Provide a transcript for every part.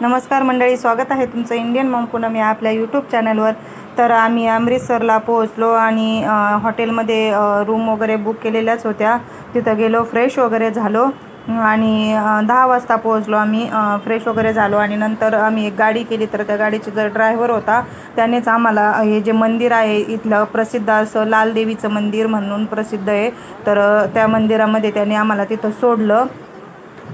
नमस्कार मंडळी स्वागत आहे तुमचं इंडियन मॉम या आपल्या यूट्यूब चॅनलवर तर आम्ही अमृतसरला पोहोचलो आणि हॉटेलमध्ये रूम वगैरे बुक केलेल्याच होत्या. तिथं गेलो फ्रेश वगैरे झालो. आणि दहा वाजता पोहोचलो आम्ही फ्रेश वगैरे झालो आणि नंतर आम्ही एक गाडी केली. तर त्या गाडीचे जर ड्रायव्हर होता त्यानेच आम्हाला हे जे मंदिर आहे इथलं प्रसिद्ध असं लाल देवीचं मंदिर म्हणून प्रसिद्ध आहे. तर त्या मंदिरामध्ये त्याने आम्हाला तिथं सोडलं.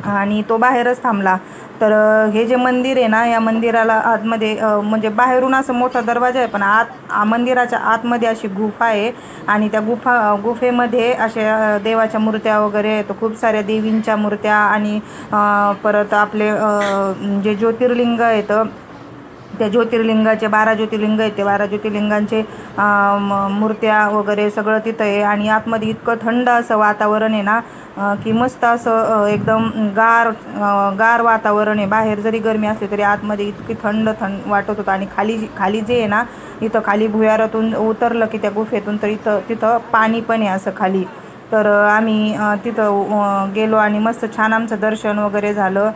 आणि तो बाहेरच थांबला. तर हे जे मंदिर आहे ना या मंदिराला आतमध्ये म्हणजे बाहेरून असं मोठा दरवाजा आहे पण आत आ- मंदिराच्या आतमध्ये अशी गुफा आहे आणि त्या गुफा गुफेमध्ये अशा देवाच्या मूर्त्या वगैरे आहेत. खूप साऱ्या देवींच्या मूर्त्या आणि परत आपले जे ज्योतिर्लिंग आहेत त्या ज्योतिर्लिंगाचे बारा ज्योतिर्लिंग आहेत ते बारा ज्योतिर्लिंगांचे म- मूर्त्या वगैरे सगळं तिथं आहे. आणि आतमध्ये इतकं थंड असं वातावरण आहे ना की मस्त असं एकदम गार गार वातावरण आहे. बाहेर जरी गरमी असली तरी आतमध्ये इतकी थंड थंड वाटत होतं. आणि खाली जी- खाली जे आहे ना इथं खाली भुयारातून उतरलं की त्या गुफेतून तर इथं तिथं पाणी पण आहे असं खाली. तर आम्ही तिथं गेलो आणि मस्त छान आमचं दर्शन वगैरे झालं.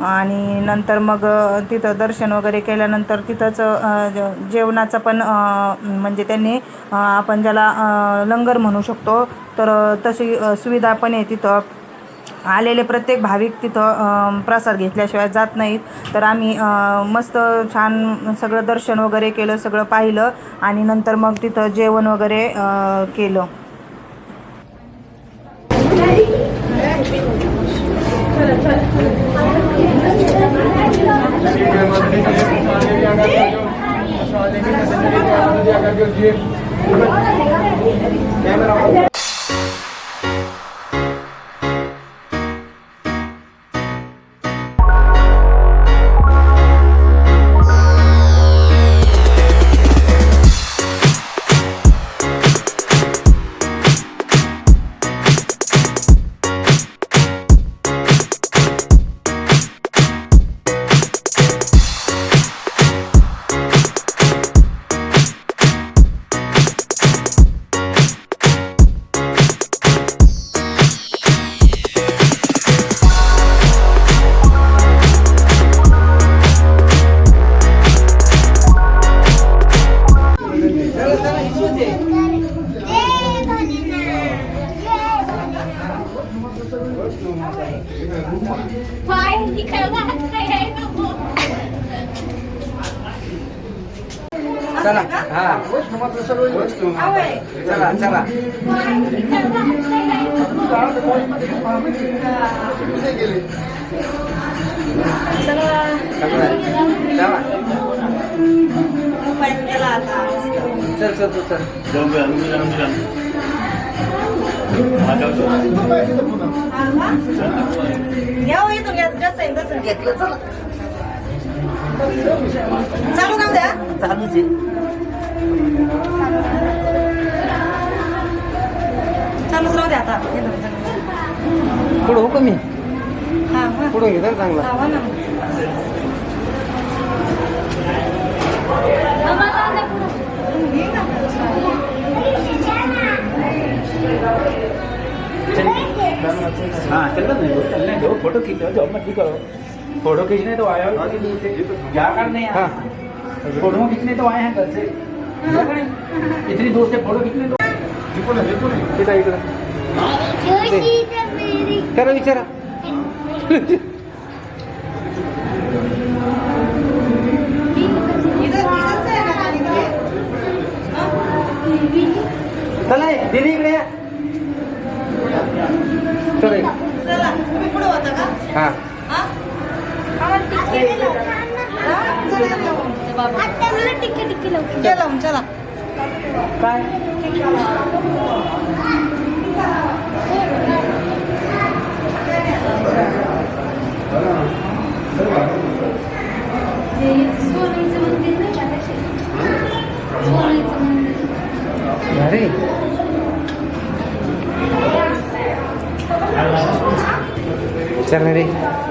आणि नंतर मग तिथं दर्शन वगैरे केल्यानंतर तिथंच जेवणाचं पण म्हणजे त्यांनी आपण ज्याला लंगर म्हणू शकतो तर तशी सुविधा पण आहे तिथं. आलेले प्रत्येक भाविक तिथं प्रसाद घेतल्याशिवाय जात नाहीत. तर आम्ही मस्त छान सगळं दर्शन वगैरे केलं सगळं पाहिलं आणि नंतर मग तिथं जेवण वगैरे केलं. पाय निकालला काय आहे नको चला हा चला. चला चला चल चल तू चल. चालू ना द्या. चालूच आहे. चालूच राहू द्या आता. पुढं हो कमी हा हा. पुढं घेतात चांगला. लावा ना. हाँ चलने दो फ़ोटो खींचो करो। फ़ोटो खींचने तो आया हो? क्या करने हाँ? फ़ोटो खींचने तो आए हैं घर से। इतनी दूर से फ़ोटो खींचने तो करा विचारा चला दीदी इकडे या चला ये. चला होता का टिक्की टिक्की चला काय सोन्याचं मंदिर नाही का तसे? सोन्याचं मंदिर अरे चल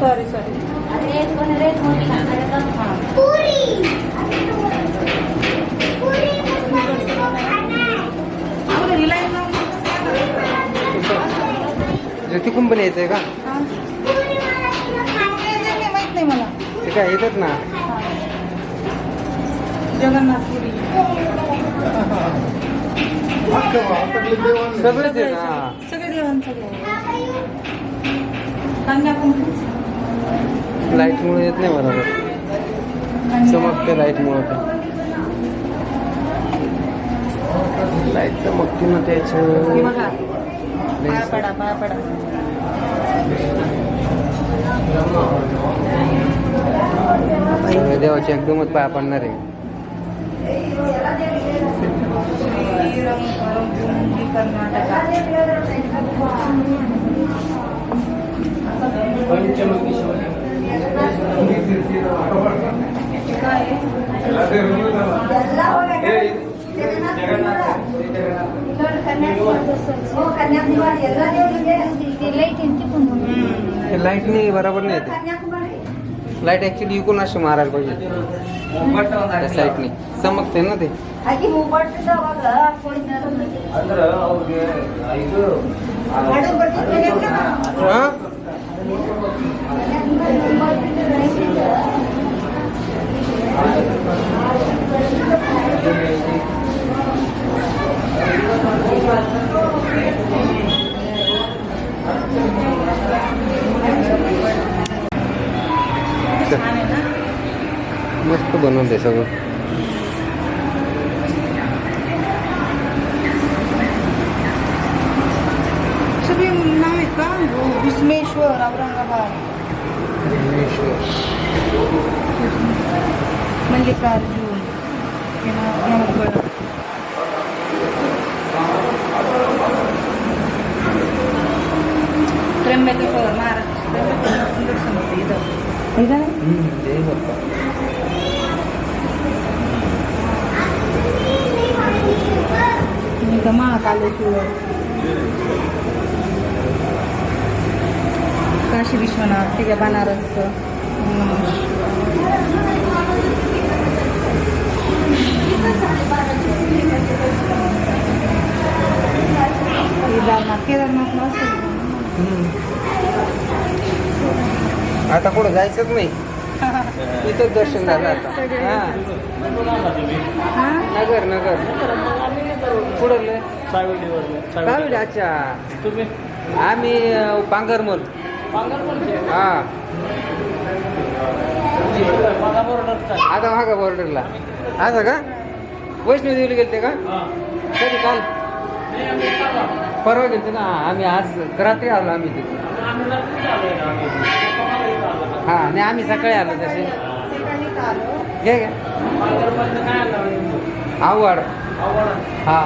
सॉरी सॉरी रेत पण रेत मोठी लागणार का? ते काय येतात ना? जगन्नाथपुरी सगळेच आहे ना. सगळे देवांचं कन्याकुमारी लाईटमुळे येत नाही बरोबर. चमकते लाईटमुळे ते लाइट चमकते ना त्याच्या बघा. पाया पडा पाया पडा. देवाची एकदमच पाया पडणार आहे. श्रीरंगरंगुंडी कर्नाटका लाइट नाही बरोबर नाही येते लाइट ऍक्च्युली इकून अशी मारायला पाहिजे त्या साईडने चमकते ना ते हा मस्त बनवते सगळं विस्मेश्वर औरंगाबाद मल्लिकार्जुन. त्र्यंबकेश्वर महाराष्ट्र इथं महाकालेश्वर काशी विश्वनाथ ठीक आहे बनारस. केदारनाथ केदारनाथला आता कुठं जायचंच नाही. इथंच दर्शन झालं आता. हा. नगर नगर. कुठं सावली अच्छा. तुम्ही? आम्ही पांघरमल. हा. आता हा बॉर्डरला आता का? वैष्णोदेवीला गेलते का? कधी काल? परवा गेलते ना? आम्ही आज रात्री आलो आम्ही तिथे. हा नाही आम्ही सकाळी आलो तसे. घे घे. आवड. हा.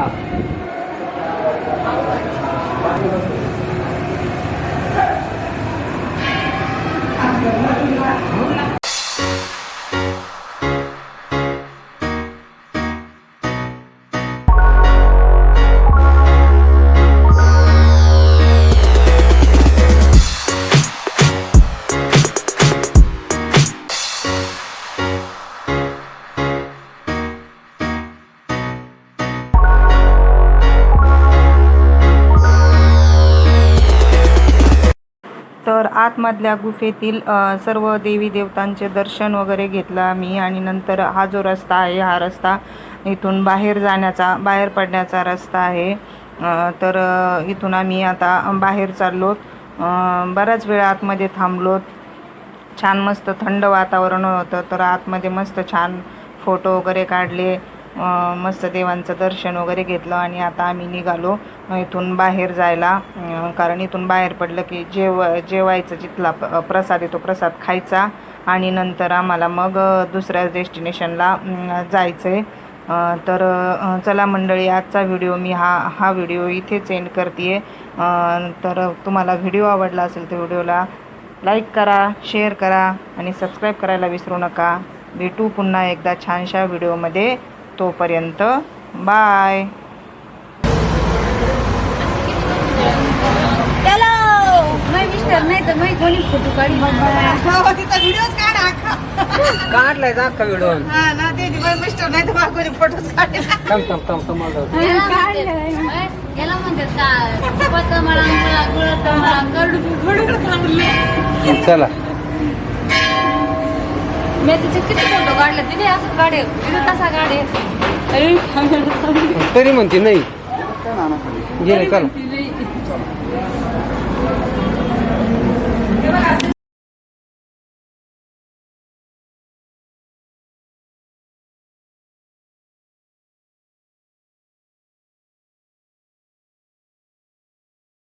तर आतमधल्या गुफेतील सर्व देवी देवतांचे दर्शन वगैरे घेतलं आम्ही आणि नंतर हा जो रस्ता आहे हा रस्ता इथून बाहेर जाण्याचा बाहेर पडण्याचा रस्ता आहे. तर इथून आम्ही आता बाहेर चाललो. बराच वेळ आतमध्ये थांबलो. छान मस्त थंड वातावरण होतं तर आतमध्ये मस्त छान फोटो वगैरे काढले. मस्त देवांचं दर्शन वगैरे घेतलं आणि आता आम्ही निघालो. इथून बाहेर जायला कारण इथून बाहेर पडलं की जेव जेवायचं जिथला प- प्रसाद येतो प्रसाद खायचा आणि नंतर आम्हाला मग दुसऱ्या डेस्टिनेशनला जायचं आहे तर चला मंडळी आजचा व्हिडिओ मी हा हा व्हिडिओ इथेच एंड करते आहे तर तुम्हाला व्हिडिओ आवडला असेल तर व्हिडिओला लाईक करा शेअर करा आणि सबस्क्राईब करायला विसरू नका. भेटू पुन्हा एकदा छानशा व्हिडिओमध्ये तोपर्यंत बाय. काढलाय जा व्हिडिओ हा थांब थांब थांब थांब मला जाऊ दे. याला म्हणतात का चला. मी तिचे किती फोटो काढले तिथे असं काढे तिथे तसा काढे अरे तरी म्हणते नाही. गेले चला